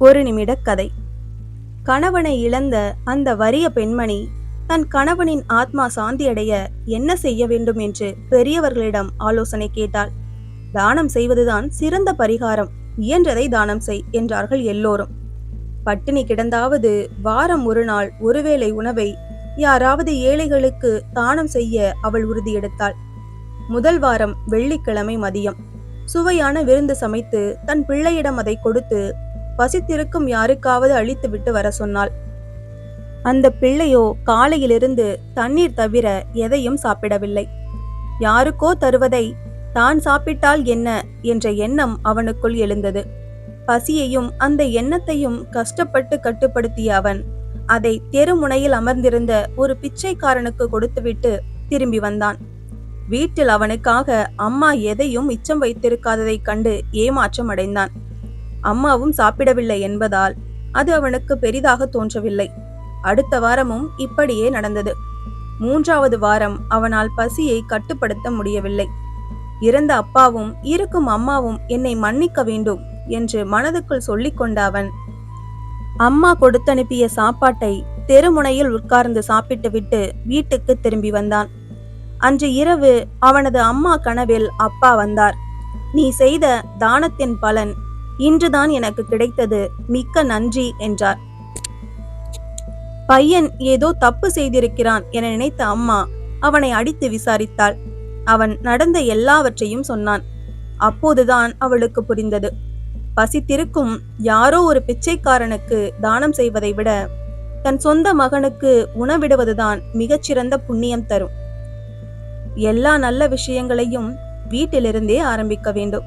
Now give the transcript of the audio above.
ஒரு நிமிட கதை. கணவனை இழந்த அந்த வறிய பெண்மணி தன் கணவனின் ஆத்மா சாந்தியடைய என்ன செய்ய வேண்டும் என்று பெரியவர்களிடம் ஆலோசனை கேட்டாள். தானம் செய்வதுதான் சிறந்த பரிகாரம். இயன்றதை தானம் செய் என்றார்கள் எல்லோரும். பட்டினி கிடந்தாவது வாரம் ஒரு நாள் ஒருவேளை உணவை யாராவது ஏழைகளுக்கு தானம் செய்ய அவள் உறுதியெடுத்தாள் முதல் வாரம் வெள்ளிக்கிழமை மதியம். சுவையான விருந்து சமைத்து தன் பிள்ளையிடம் அதை கொடுத்து பசித்திருக்கும் யாருக்காவது அழித்துவிட்டு வர சொன்னாள். அந்த பிள்ளையோ காலையிலிருந்து தண்ணீர் தவிர எதையும் சாப்பிடவில்லை. யாருக்கோ தருவதை தான் சாப்பிட்டால் என்ன என்ற எண்ணம் அவனுக்குள் எழுந்தது. பசியையும் அந்த எண்ணத்தையும் கஷ்டப்பட்டு கட்டுப்படுத்திய அவன் அதை தெருமுனையில் அமர்ந்திருந்த ஒரு பிச்சைக்காரனுக்கு கொடுத்துவிட்டு திரும்பி வந்தான். வீட்டில் அவனுக்காக அம்மா எதையும் மிச்சம் வைத்திருக்காததைக் கண்டு ஏமாற்றம் அடைந்தான். அம்மாவும் சாப்பிடவில்லை என்பதால் அது அவனுக்கு பெரிதாக தோன்றவில்லை. அடுத்த வாரமும் இப்படியே நடந்தது. மூன்றாவது வாரம் அவனால் பசியை கட்டுப்படுத்த முடியவில்லை. இறந்த அப்பாவும் இருக்கும் அம்மாவும் என்னை மன்னிக்க வேண்டும் என்று மனதுக்குள் சொல்லிக்கொண்ட அவன் அம்மா கொடுத்தனுப்பிய சாப்பாட்டை தெருமுனையில் உட்கார்ந்து சாப்பிட்டுவிட்டு வீட்டுக்கு திரும்பி வந்தான். அன்று இரவு அவனது அம்மா கனவில் அப்பா வந்தார். நீ செய்த தானத்தின் பலன் இன்றுதான் எனக்கு கிடைத்தது. மிக்க நன்றி என்றார். பையன் ஏதோ தப்பு செய்திருக்கிறான் என நினைத்த அம்மா அவனை அடித்து விசாரித்தாள். அவன் நடந்த எல்லாவற்றையும் சொன்னான். அப்போதுதான் அவளுக்கு புரிந்தது. பசித்திருக்கும் யாரோ ஒரு பிச்சைக்காரனுக்கு தானம் செய்வதை விட தன் சொந்த மகனுக்கு உணவிடுவதுதான் மிகச்சிறந்த புண்ணியம் தரும். எல்லா நல்ல விஷயங்களையும் வீட்டிலிருந்தே ஆரம்பிக்க வேண்டும்.